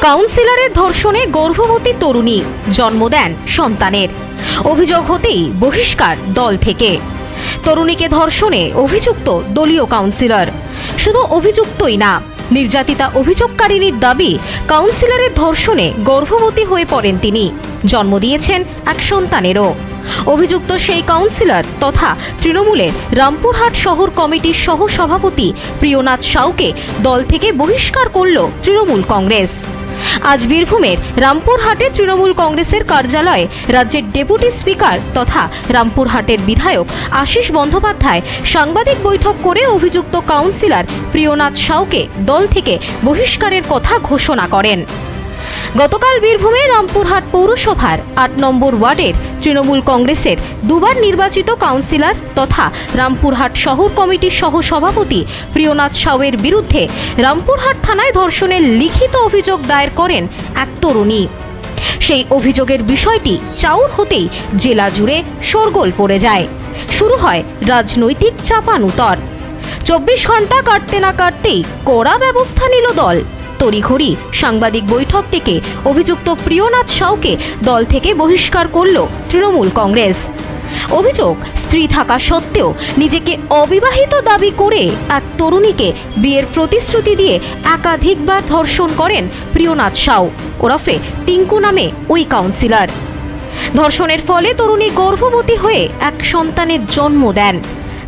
কাউন্সিলরের ধর্ষণে গর্ভবতী তরুণী জন্ম দেন সন্তানের। অভিযোগ হতেই বহিষ্কার দল থেকে। তরুণীকে ধর্ষণে অভিযুক্ত দলীয় কাউন্সিলর। শুধু অভিযুক্তই না, নির্যাতিতা অভিযোগকারিনীর দাবি কাউন্সিলরের ধর্ষণে গর্ভবতী হয়ে পড়েন তিনি। জন্ম দিয়েছেন এক সন্তানেরও। অভিযুক্ত সেই কাউন্সিলর তথা তৃণমূলের রামপুরহাট শহর কমিটির সহ সভাপতি প্রিয়নাথ সাউকে দল থেকে বহিষ্কার করল তৃণমূল কংগ্রেস। আজ বীরভূমের রামপুরহাটে তৃণমূল কংগ্রেসের কার্যালয়ে রাজ্যের ডেপুটি স্পিকার তথা রামপুরহাটের বিধায়ক আশিস বন্দ্যোপাধ্যায় সাংবাদিক বৈঠক করে অভিযুক্ত কাউন্সিলর প্রিয়নাথ সাউকে দল থেকে বহিষ্কারের কথা ঘোষণা করেন। গতকাল বীরভূমে রামপুরহাট পৌরসভার আট নম্বর ওয়ার্ডের তৃণমূল কংগ্রেসের দুবার নির্বাচিত কাউন্সিলর তথা রামপুরহাট শহর কমিটির সহ সভাপতি প্রিয়নাথ সাউয়ের বিরুদ্ধে রামপুরহাট থানায় ধর্ষণের লিখিত অভিযোগ দায়ের করেন এক তরুণী। সেই অভিযোগের বিষয়টি চাউর হতেই জেলা জুড়ে শোরগোল পড়ে যায়। শুরু হয় রাজনৈতিক চাপানুতর। চব্বিশ ঘণ্টা কাটতে না কাটতেই কড়া ব্যবস্থা নিল দল। তড়িঘড়ি সাংবাদিক বৈঠক থেকে অভিযুক্ত প্রিয়নাথ সাউকে দল থেকে বহিষ্কার করল তৃণমূল কংগ্রেস। অভিযোগ, স্ত্রী থাকা সত্ত্বেও নিজেকে অবিবাহিত দাবি করে এক তরুণীকে বিয়ের প্রতিশ্রুতি দিয়ে একাধিকবার ধর্ষণ করেন প্রিয়নাথ সাউ। ওরফে টিঙ্কু নামে ওই কাউন্সিলর। ধর্ষণের ফলে তরুণী গর্ভবতী হয়ে এক সন্তানের জন্ম দেন।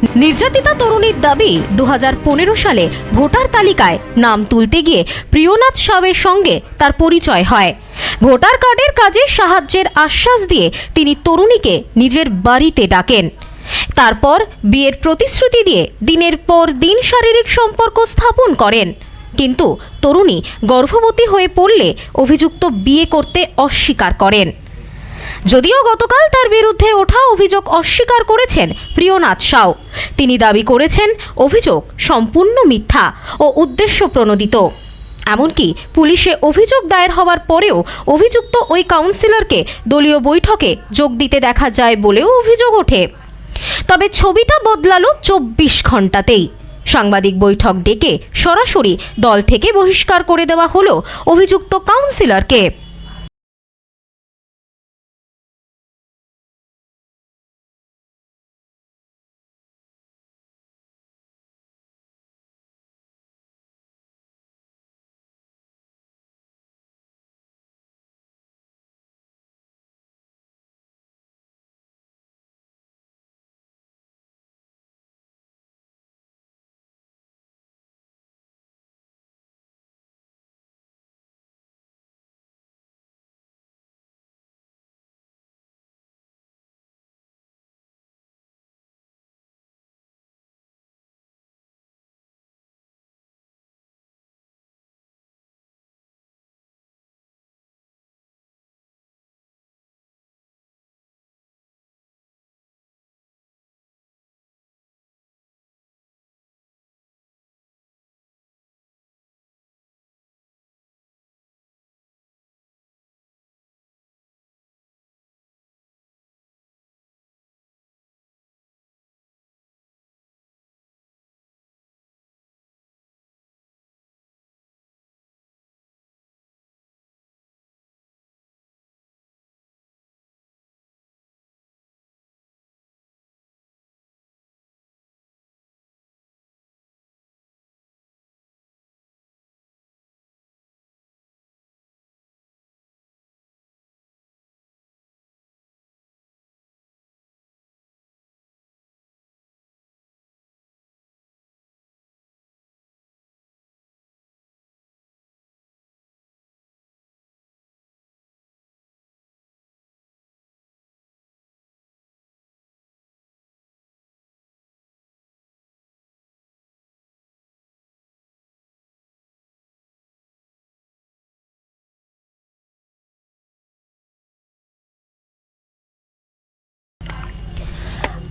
নির্যাতিতা তরুণীর দাবি দু হাজার পনেরো সালে ভোটার তালিকায় নাম তুলতে গিয়ে প্রিয়নাথ সাবের সঙ্গে তার পরিচয় হয়। ভোটার কার্ডের কাজে সাহায্যের আশ্বাস দিয়ে তিনি তরুণীকে নিজের বাড়িতে ডাকেন। তারপর বিয়ের প্রতিশ্রুতি দিয়ে দিনের পর দিন শারীরিক সম্পর্ক স্থাপন করেন। কিন্তু তরুণী গর্ভবতী হয়ে পড়লে অভিযুক্ত বিয়ে করতে অস্বীকার করেন। যদিও গতকাল তার বিরুদ্ধে ওঠা অভিযোগ অস্বীকার করেছেন প্রিয়নাথ সাউ। তিনি দাবি করেছেন, অভিযোগ সম্পূর্ণ মিথ্যা ও উদ্দেশ্য প্রণোদিত। এমনকি পুলিশে অভিযোগ দায়ের হওয়ার পরেও অভিযুক্ত ওই কাউন্সিলরকে দলীয় বৈঠকে যোগ দিতে দেখা যায় বলেও অভিযোগ ওঠে। তবে ছবিটা বদলালো চব্বিশ ঘন্টাতেই সাংবাদিক বৈঠক ডেকে সরাসরি দল থেকে বহিষ্কার করে দেওয়া হলো অভিযুক্ত কাউন্সিলরকে।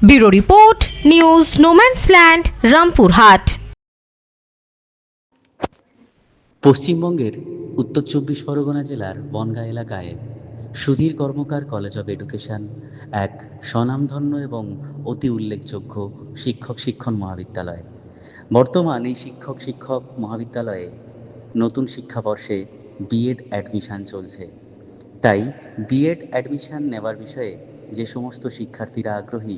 Bureau report, news no man's land Rampurhat. পশ্চিমবঙ্গের উত্তর চব্বিশ পরগনা জেলার বনগাঁ এলাকায় Sudhir Karmakar college of education এক স্বনামধন্য এবং অতি উল্লেখযোগ্য শিক্ষক শিক্ষণ মহাবিদ্যালয়। বর্তমান এই শিক্ষক শিক্ষক মহাবিদ্যালয়ে নতুন শিক্ষাবর্ষে বিএড অ্যাডমিশান চলছে। তাই বিএড অ্যাডমিশান নেওয়ার বিষয়ে যে সমস্ত শিক্ষার্থীরা আগ্রহী